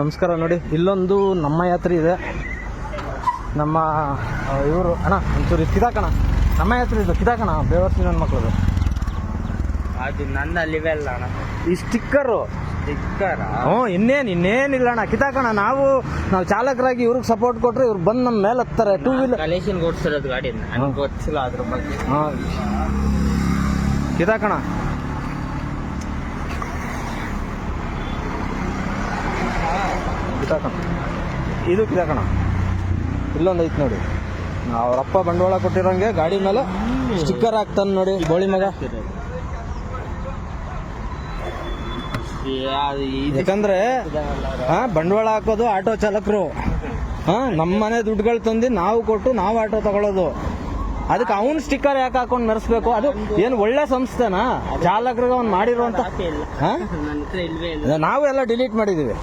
ನಮಸ್ಕಾರ ನೋಡಿ ಇಲ್ಲೊಂದು ನಮ್ಮ ಯಾತ್ರೆ ಇದೆ. ನಮ್ಮ ಇವರು ಅಣ್ಣ ಒಂಚೂರು ಕಿದಾಕಣ ನಮ್ಮ ಯಾತ್ರೆ ಇದು ಕಿದಾಕಣ ಬೇವರ್ಸಿ ನನ್ನ ಮಕ್ಕಳು ಅದು ನನ್ನ ಲಿವೆಲ್ ಅಣ್ಣ. ಈ ಸ್ಟಿಕ್ಕರು ಸ್ಟಿಕ್ಕರ ಹ್ಞೂ ಇನ್ನೇನು ಇನ್ನೇನಿಲ್ಲ ಅಣ್ಣ ಕಿತಾಕಣ ನಾವು ನಾವು ಚಾಲಕರಾಗಿ ಇವ್ರಿಗೆ ಸಪೋರ್ಟ್ ಕೊಟ್ರೆ ಇವ್ರು ಬಂದು ನಮ್ಮ ಮೇಲೆ ಹತ್ತಾರೆ. ಟೂ ವೀಲರ್ ಕಲೇಶನ್ ಓಡಿಸಿರೋದು ಗಾಡಿ ನನಗೆ ಗೊತ್ತಿಲ್ಲ ಅದ್ರ ಬಗ್ಗೆ. ಹಾಂ ಕಿತಾಕಣ ಕಿತಾಕಣ ಇದು ಕಿತ್ತಾಕೋಣ. ಇಲ್ಲೊಂದು ಐತೆ ನೋಡಿ. ಅವರಪ್ಪ ಬಂಡವಾಳ ಕೊಟ್ಟಿರೋಂಗೆ ಗಾಡಿ ಮೇಲೆ ಸ್ಟಿಕ್ಕರ್ ಹಾಕ್ತಾನೆ ನೋಡಿ ಗೋಳಿ ಮಗ. ಯಾಕಂದ್ರೆ ಹಾ ಬಂಡವಾಳ ಹಾಕೋದು ಆಟೋ ಚಾಲಕರು. ಹಾ ನಮ್ಮ ಮನೆ ದುಡ್ಡುಗಳು ತಂದು ನಾವು ಕೊಟ್ಟು ನಾವು ಆಟೋ ತಗೊಳ್ಳೋದು ಅದಕ್ಕೆ ಅವನ್ ಸ್ಟಿಕ್ಕರ್ ಯಾಕೆ ಹಾಕೊಂಡು ಮೆರೆಸ್ಬೇಕು ಅದು ಏನು ಒಳ್ಳೆ ಸಂಸ್ಥೆನಾ? ಚಾಲಕರಿಗೆ ಅವ್ನು ಮಾಡಿರುವಂತ ನಾವು ಎಲ್ಲ ಡಿಲೀಟ್ ಮಾಡಿದೀವಿ.